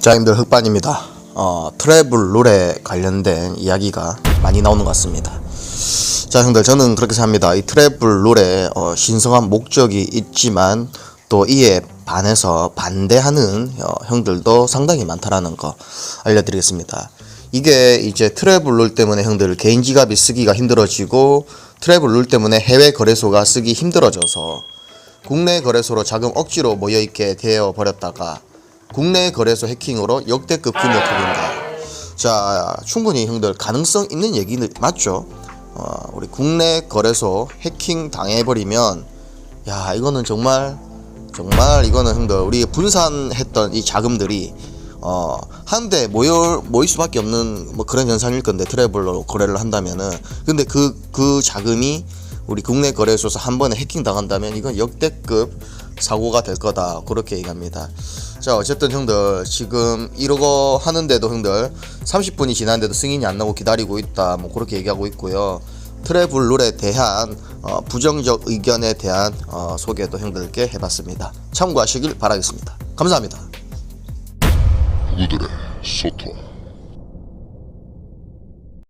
자, 형들 흑반입니다. 어, 트래블 룰에 관련된 이야기가 많이 나오는 것 같습니다. 자, 형들 저는 그렇게 생각합니다. 이 트래블 룰에 어, 신성한 목적이 있지만 또 이에 반해서 반대하는 어, 형들도 상당히 많다라는 거 알려드리겠습니다. 이게 이제 트래블 룰 때문에 형들 개인 지갑이 쓰기가 힘들어지고 트래블 룰 때문에 해외 거래소가 쓰기 힘들어져서 국내 거래소로 자금 억지로 모여있게 되어 버렸다가 국내 거래소 해킹으로 역대급 규모 투기입니다. 자, 충분히 형들 가능성 있는 얘기는 맞죠? 어, 우리 국내 거래소 해킹 당해버리면 야 이거는 정말 정말 이거는 형들 우리 분산했던 이 자금들이 어 한데 모여 모일 수밖에 없는 뭐 그런 현상일 건데 트래블로 거래를 한다면은 근데 그 그 자금이 우리 국내 거래소에서 한 번에 해킹 당한다면 이건 역대급 사고가 될 거다 그렇게 얘기합니다. 자 어쨌든 형들 지금 이러고 하는데도 형들 30분이 지났는데도 승인이 안 나고 기다리고 있다 뭐 그렇게 얘기하고 있고요. 트래블 룰에 대한 어, 부정적 의견에 대한 어, 소개도 형들께 해봤습니다. 참고하시길 바라겠습니다. 감사합니다. 부부들의 소통